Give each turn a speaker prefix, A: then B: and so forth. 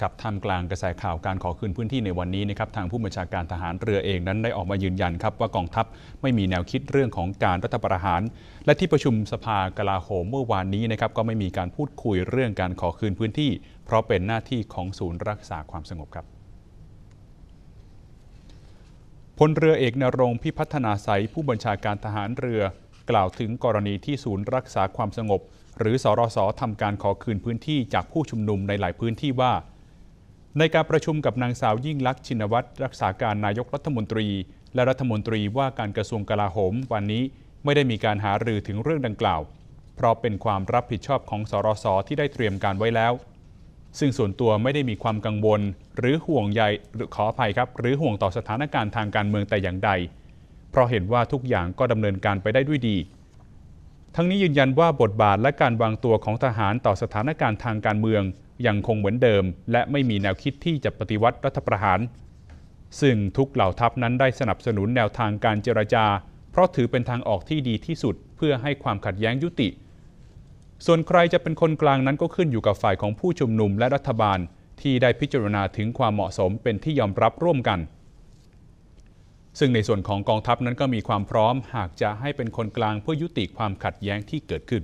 A: ครับท่ามกลางกระแสข่าวการขอคืนพื้นที่ในวันนี้นะครับทางผู้บัญชาการทหารเรือเองนั้นได้ออกมายืนยันครับว่ากองทัพไม่มีแนวคิดเรื่องของการรัฐประหาร และที่ประชุมสภากลาโหมเมื่อวานนี้นะครับก็ไม่มีการพูดคุยเรื่องการขอคืนพื้นที่ เพราะเป็นหน้าที่ของศูนย์รักษาความสงบครับพลเรือเอกนรงพิพัฒนาใสผู้บัญชาการทหารเรือกล่าวถึงกรณีที่ศูนย์รักษาความสงบ หรือสรสทำการขอคืนพื้นที่จากผู้ชุมนุมในหลายพื้นที่ว่า ในการประชุมกับนางสาวยิ่งลักษณ์ชินวัตรรักษาการนายกรัฐมนตรี และรัฐมนตรีว่าการกระทรวงกลาโหม วันนี้ไม่ได้มีการหารือถึงเรื่องดังกล่าว เพราะเป็นความรับผิดชอบของสรสที่ได้เตรียมการไว้แล้ว ซึ่งส่วนตัวไม่ได้มีความกังวล หรือห่วงใยหรือขออภัยครับ หรือห่วงต่อสถานการณ์ทางการเมืองแต่อย่างใด เพราะเห็นว่าทุกอย่างก็ดำเนินการไปได้ด้วยดี ทั้งนี้ยืนยันว่าบทบาทและการวางตัวของทหารต่อสถานการณ์ทางการเมืองยังคงเหมือนเดิม และไม่มีแนวคิดที่จะปฏิวัติรัฐประหาร ซึ่งทุกเหล่าทัพนั้นได้สนับสนุนแนวทางการเจรจา เพราะถือเป็นทางออกที่ดีที่สุดเพื่อให้ความขัดแย้งยุติ ส่วนใครจะเป็นคนกลางนั้นก็ขึ้นอยู่กับฝ่ายของผู้ชุมนุมและรัฐบาลที่ได้พิจารณาถึงความเหมาะสมเป็นที่ยอมรับร่วมกัน ซึ่งในส่วนของกองทัพนั้นก็มีความพร้อมหากจะให้เป็นคนกลางเพื่อยุติความขัดแย้งที่เกิดขึ้น